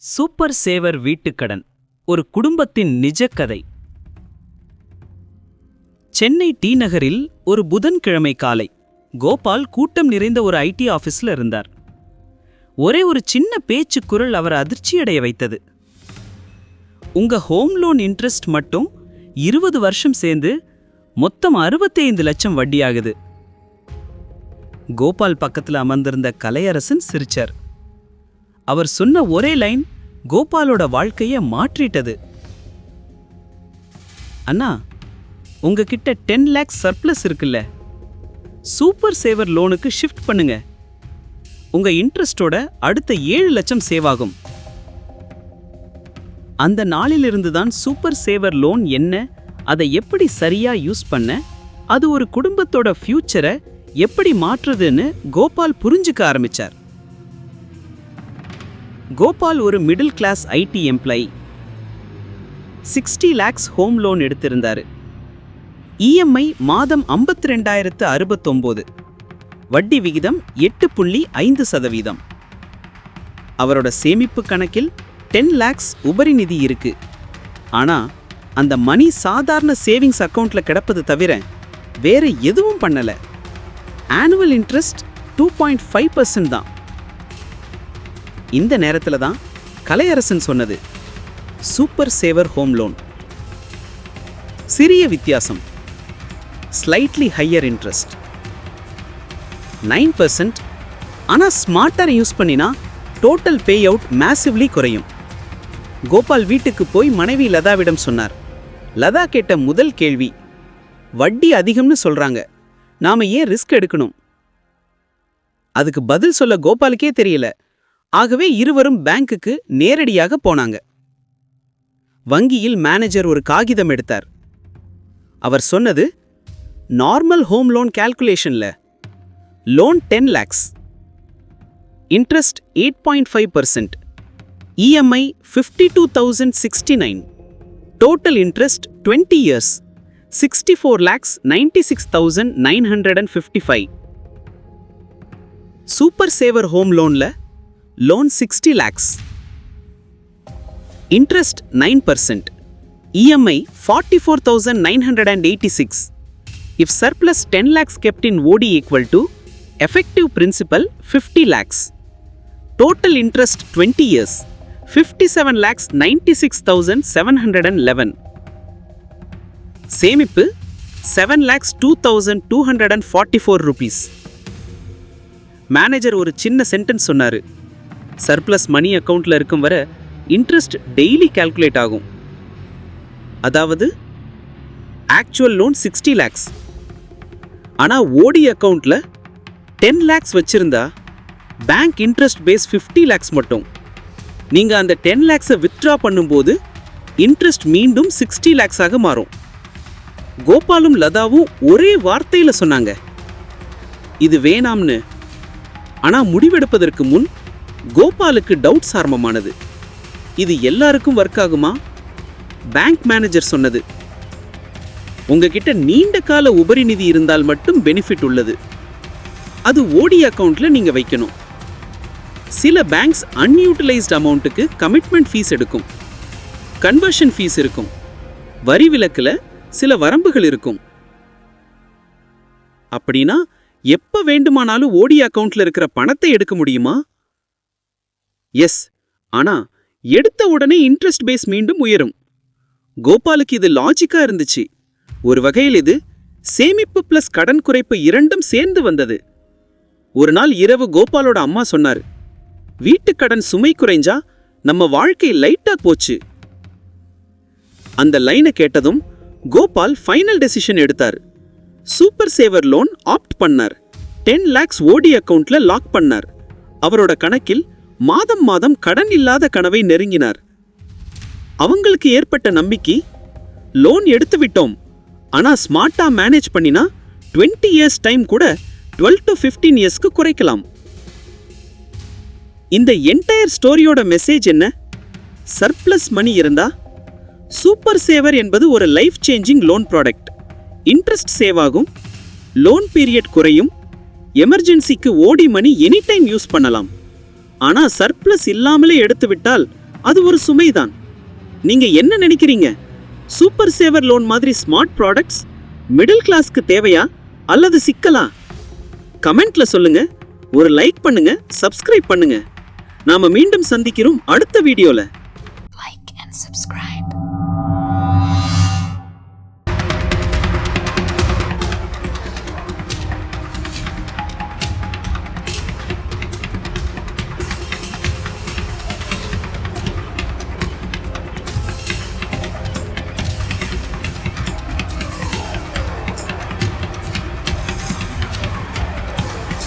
Super சேவர் வீட்டுக்கடன் ஒரு குடும்பத்தின் நிஜக்கதை. Chennai D நகரில் ஒரு புதன்கிழமை காலை கோபால் கூட்டம் நிறைந்த ஒரு ஐடி ஆஃபீஸில் இருந்தார். ஒரே ஒரு சின்ன பேச்சு குரல் அவர் அதிர்ச்சியடைய வைத்தது. உங்க ஹோம் லோன் இன்ட்ரெஸ்ட் மட்டும் இருபது வருஷம் சேர்ந்து மொத்தம் 65 லட்சம் வட்டியாகுது. கோபால் பக்கத்தில் அமர்ந்திருந்த கலையரசன் சிரிச்சார். அவர் சொன்ன ஒரே லைன் கோபாலோட வாழ்க்கையை மாற்றிட்டது. அண்ணா உங்ககிட்ட டென் லேக்ஸ் சர்ப்ளஸ் இருக்குல்ல. சூப்பர் சேவர் லோனுக்கு ஷிஃப்ட் பண்ணுங்க. உங்க இன்ட்ரெஸ்டோட அடுத்த ஏழு லட்சம் சேவ் ஆகும் அந்த நாளிலிருந்து தான் சூப்பர் சேவர் லோன் என்ன அதை எப்படி சரியா யூஸ் பண்ண அது ஒரு குடும்பத்தோட ஃபியூச்சரை எப்படி மாற்றுதுன்னு கோபால் புரிஞ்சுக்க ஆரம்பிச்சார். கோபால் ஒரு middle class IT employee sixty lakhs home loan எடுத்திருந்தார். EMI மாதம் ஐம்பத்தி ரெண்டாயிரத்து அறுபத்தொம்போது. வட்டி விகிதம் எட்டு புள்ளி ஐந்து சதவீதம். அவரோட சேமிப்பு கணக்கில் டென் லேக்ஸ் உபரி நிதி இருக்கு. ஆனால் அந்த மணி சாதாரண சேவிங்ஸ் அக்கௌண்ட்டில் கிடப்பது தவிர வேற எதுவும் பண்ணலை. Annual interest two point five percent தான். இந்த நேரத்தில் தான் கலையரசன் சொன்னது சூப்பர் சேவர் ஹோம் லோன். சிறிய வித்தியாசம் slightly higher interest nine percent ஆனால் ஸ்மார்ட்டரை யூஸ் பண்ணினா டோட்டல் பே அவுட் மேசிவ்லி குறையும். கோபால் வீட்டுக்கு போய் மனைவி லதாவிடம் சொன்னார் லதா கேட்ட முதல் கேள்வி வட்டி அதிகம்னு சொல்கிறாங்க நாம ஏன் ரிஸ்க் எடுக்கணும்? அதுக்கு பதில் சொல்ல கோபாலுக்கே தெரியல ஆகவே இருவரும் பேங்க்குக்கு நேரடியாக போனாங்க. வங்கியில் மேனேஜர் ஒரு காகிதம் எடுத்தார். அவர் சொன்னது normal home loan கால்குலேஷன்ல loan ten lakhs interest eight point five percent EMI fifty two thousand sixty nine total interest twenty years sixty four lakhs ninety six thousand nine hundred and fifty five. Super saver home லோன்ல loan sixty lakhs interest nine percent EMI forty four thousand nine hundred and eighty six if surplus ten lakhs kept in OD equal to effective principal fifty lakhs total interest twenty years fifty seven lakhs ninety six thousand seven hundred and eleven சேமிப்பு seven lakhs two thousand two hundred and forty four rupees manager ஒரு சின்ன sentence சொன்னார். Surplus மணி அக்கௌண்ட்டில் இருக்கும் வர interest daily calculate ஆகும். அதாவது actual loan sixty lakhs ஆனால் ஓடி அக்கௌண்ட்டில் டென் லேக்ஸ் வச்சுருந்தா bank interest base fifty lakhs மட்டும். நீங்கள் அந்த டென் லேக்ஸை வித்ட்ரா பண்ணும்போது இன்ட்ரெஸ்ட் மீண்டும் சிக்ஸ்டி லேக்ஸாக மாறும். கோபாலும் லதாவும் ஒரே வார்த்தையில் சொன்னாங்க. இது வேணாம்னு. ஆனால் முடிவெடுப்பதற்கு முன் கோபாலுக்கு டவுட்ஸ் ஆரம்பமானது இது எல்லாருக்கும் ஒர்க் ஆகுமா? பேங்க் மேனேஜர் சொன்னது. உங்ககிட்ட நீண்ட கால உபரி நிதி இருந்தால் மட்டும் பெனிஃபிட் உள்ளது. அது ஓடி அக்கௌண்ட்ல நீங்க வைக்கணும். சில பேங்க்ஸ் அன்யூட்டிலைஸ்ட் அமௌண்ட்டுக்கு கமிட்மெண்ட் ஃபீஸ் எடுக்கும். கன்வர்ஷன் ஃபீஸ் இருக்கும். வரி விலக்கில் சில வரம்புகள் இருக்கும். அப்படின்னா எப்போ வேண்டுமானாலும் ஓடி அக்கௌண்ட்டில் இருக்கிற பணத்தை எடுக்க முடியுமா? எஸ் ஆனா எடுத்த உடனே இன்ட்ரெஸ்ட் பேஸ் மீண்டும் உயரும். கோபாலுக்கு இது லாஜிக்கா இருந்துச்சு. ஒரு வகையில் இது சேமிப்பு பிளஸ் கடன் குறைப்பு இரண்டும் சேர்ந்து வந்தது. ஒரு நாள் இரவு கோபாலோட அம்மா சொன்னார் வீட்டு கடன் சுமை குறைஞ்சா நம்ம வாழ்க்கை லைட்டா போச்சு. அந்த லைனை கேட்டதும் கோபால் ஃபைனல் டெசிஷன் எடுத்தார். சூப்பர் சேவர் லோன் ஆப்ட் பண்ணார். டென் லேக்ஸ் ஓடி அக்கவுண்ட்ல லாக் பண்ணார். அவரோட கணக்கில் மாதம் மாதம் கடன் இல்லாத கனவை நெருங்கினார். அவங்களுக்கு ஏற்பட்ட நம்பிக்கை லோன் எடுத்து விட்டோம் ஆனால் ஸ்மார்ட்டாக மேனேஜ் பண்ணினா 20 இயர்ஸ் டைம் கூட 12 டு 15 இயர்ஸ்க்கு குறைக்கலாம். இந்த என்டையர் ஸ்டோரியோட மெசேஜ் என்ன? சர்ப்ளஸ் மணி இருந்தா சூப்பர் சேவர் என்பது ஒரு life changing loan product interest save ஆகும் லோன் பீரியட் குறையும் எமர்ஜென்சிக்கு ஓடி மணி எனி டைம் யூஸ் பண்ணலாம். ஆனா சர்ப்ளஸ் இல்லாமலே எடுத்து விட்டால் அது ஒரு சுமைதான். நீங்க என்ன நினைக்கிறீங்க? சூப்பர் சேவர் லோன் மாதிரி ஸ்மார்ட் ப்ராடக்ட்ஸ் மிடில் கிளாஸ்க்கு தேவையா? அல்லது சிக்கலா? கமெண்ட்ல சொல்லுங்க. ஒரு லைக் பண்ணுங்க சப்ஸ்கிரைப் பண்ணுங்க. நாம மீண்டும் சந்திக்கிறோம் அடுத்த வீடியோல. Like and subscribe